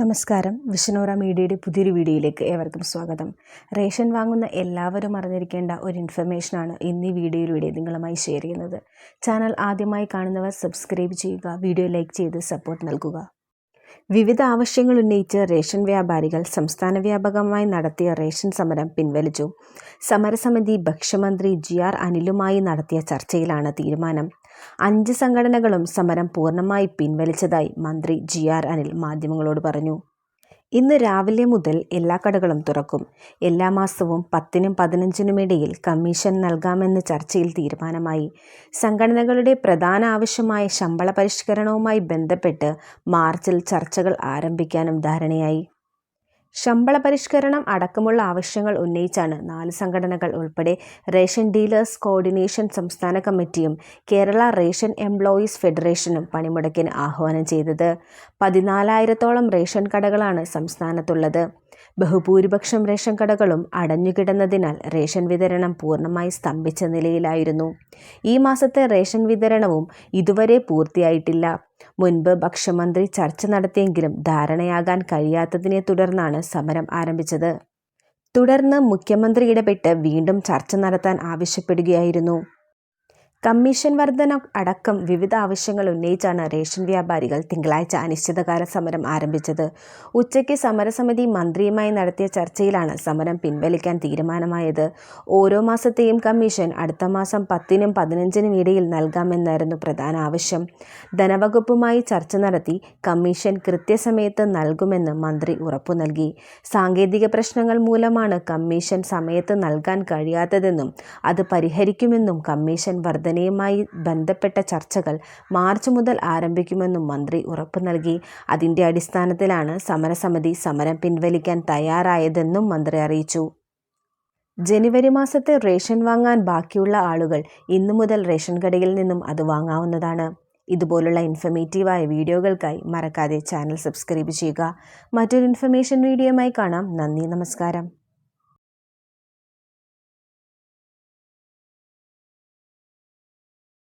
നമസ്കാരം. വിഷ്ണുറ മീഡിയയുടെ പുതിയൊരു വീഡിയോയിലേക്ക് ഏവർക്കും സ്വാഗതം. റേഷൻ വാങ്ങുന്ന എല്ലാവരും അറിഞ്ഞിരിക്കേണ്ട ഒരു ഇൻഫർമേഷനാണ് ഇന്ന് ഈ വീഡിയോയിലൂടെ നിങ്ങളുമായി ഷെയർ ചെയ്യുന്നത്. ചാനൽ ആദ്യമായി കാണുന്നവർ സബ്സ്ക്രൈബ് ചെയ്യുക വീഡിയോ ലൈക്ക് ചെയ്ത് സപ്പോർട്ട് നൽകുക. വിവിധ ആവശ്യങ്ങൾ ഉന്നയിച്ച് റേഷൻ വ്യാപാരികൾ സംസ്ഥാന വ്യാപകമായി നടത്തിയ റേഷൻ സമരം പിൻവലിച്ചു. സമരസമിതി ഭക്ഷ്യമന്ത്രി ജി ആർ അനിലുമായി നടത്തിയ ചർച്ചയിലാണ് തീരുമാനം. അഞ്ച് സംഘടനകളും സമരം പൂർണമായി പിൻവലിച്ചതായി മന്ത്രി ജി ആർ അനിൽ മാധ്യമങ്ങളോട് പറഞ്ഞു. ഇന്ന് രാവിലെ മുതൽ എല്ലാ കടകളും തുറക്കും. എല്ലാ മാസവും പത്തിനും പതിനഞ്ചിനും ഇടയിൽ കമ്മീഷൻ നൽകാമെന്ന് ചർച്ചയിൽ തീരുമാനമായി. സംഘടനകളുടെ പ്രധാന ആവശ്യമായ ശമ്പള പരിഷ്കരണവുമായി ബന്ധപ്പെട്ട് മാർച്ചിൽ ചർച്ചകൾ ആരംഭിക്കാനും ധാരണയായി. ശമ്പള പരിഷ്കരണം അടക്കമുള്ള ആവശ്യങ്ങൾ ഉന്നയിച്ചാണ് നാല് സംഘടനകൾ ഉൾപ്പെടെ റേഷൻ ഡീലേഴ്സ് കോർഡിനേഷൻ സംസ്ഥാന കമ്മിറ്റിയും കേരള റേഷൻ എംപ്ലോയീസ് ഫെഡറേഷനും പണിമുടക്കിന് ആഹ്വാനം ചെയ്തത്. പതിനാലായിരത്തോളം റേഷൻ കടകളാണ് സംസ്ഥാനത്തുള്ളത്. ബഹുഭൂരിപക്ഷം റേഷൻ കടകളും അടഞ്ഞുകിടന്നതിനാൽ റേഷൻ വിതരണം പൂർണമായി സ്തംഭിച്ച നിലയിലായിരുന്നു. ഈ മാസത്തെ റേഷൻ വിതരണവും ഇതുവരെ പൂർത്തിയായിട്ടില്ല. മുൻപ് ഭക്ഷ്യമന്ത്രി ചർച്ച നടത്തിയെങ്കിലും ധാരണയാകാൻ കഴിയാത്തതിനെ തുടർന്നാണ് സമരം ആരംഭിച്ചത്. തുടർന്ന് മുഖ്യമന്ത്രി ഇടപെട്ട് വീണ്ടും ചർച്ച നടത്താൻ ആവശ്യപ്പെടുകയായിരുന്നു. കമ്മീഷൻ വർധന അടക്കം വിവിധ ആവശ്യങ്ങൾ ഉന്നയിച്ചാണ് റേഷൻ വ്യാപാരികൾ തിങ്കളാഴ്ച അനിശ്ചിതകാല സമരം ആരംഭിച്ചത്. ഉച്ചയ്ക്ക് സമരസമിതി മന്ത്രിയുമായി നടത്തിയ ചർച്ചയിലാണ് സമരം പിൻവലിക്കാൻ തീരുമാനമായത്. ഓരോ മാസത്തെയും കമ്മീഷൻ അടുത്ത മാസം പത്തിനും പതിനഞ്ചിനും ഇടയിൽ നൽകാമെന്നായിരുന്നു പ്രധാന ആവശ്യം. ധനവകുപ്പുമായി ചർച്ച നടത്തി കമ്മീഷൻ കൃത്യസമയത്ത് നൽകുമെന്ന് മന്ത്രി ഉറപ്പു നൽകി. സാങ്കേതിക പ്രശ്നങ്ങൾ മൂലമാണ് കമ്മീഷൻ സമയത്ത് നൽകാൻ കഴിയാത്തതെന്നും അത് പരിഹരിക്കുമെന്നും കമ്മീഷൻ വർധന വർധനയുമായി ബന്ധപ്പെട്ട ചർച്ചകൾ മാർച്ച് മുതൽ ആരംഭിക്കുമെന്നും മന്ത്രി ഉറപ്പു നൽകി. അതിന്റെ അടിസ്ഥാനത്തിലാണ് സമരസമിതി സമരം പിൻവലിക്കാൻ തയ്യാറായതെന്നും മന്ത്രി അറിയിച്ചു. ജനുവരി മാസത്തെ റേഷൻ വാങ്ങാൻ ബാക്കിയുള്ള ആളുകൾ ഇന്നു മുതൽ റേഷൻ കടയിൽ നിന്നും അത് വാങ്ങാവുന്നതാണ്. ഇതുപോലുള്ള ഇൻഫർമേറ്റീവായ വീഡിയോകൾക്കായി മറക്കാതെ ചാനൽ സബ്സ്ക്രൈബ് ചെയ്യുക. മറ്റൊരു ഇൻഫർമേഷൻ വീഡിയോയുമായി കാണാം. നന്ദി നമസ്കാരം.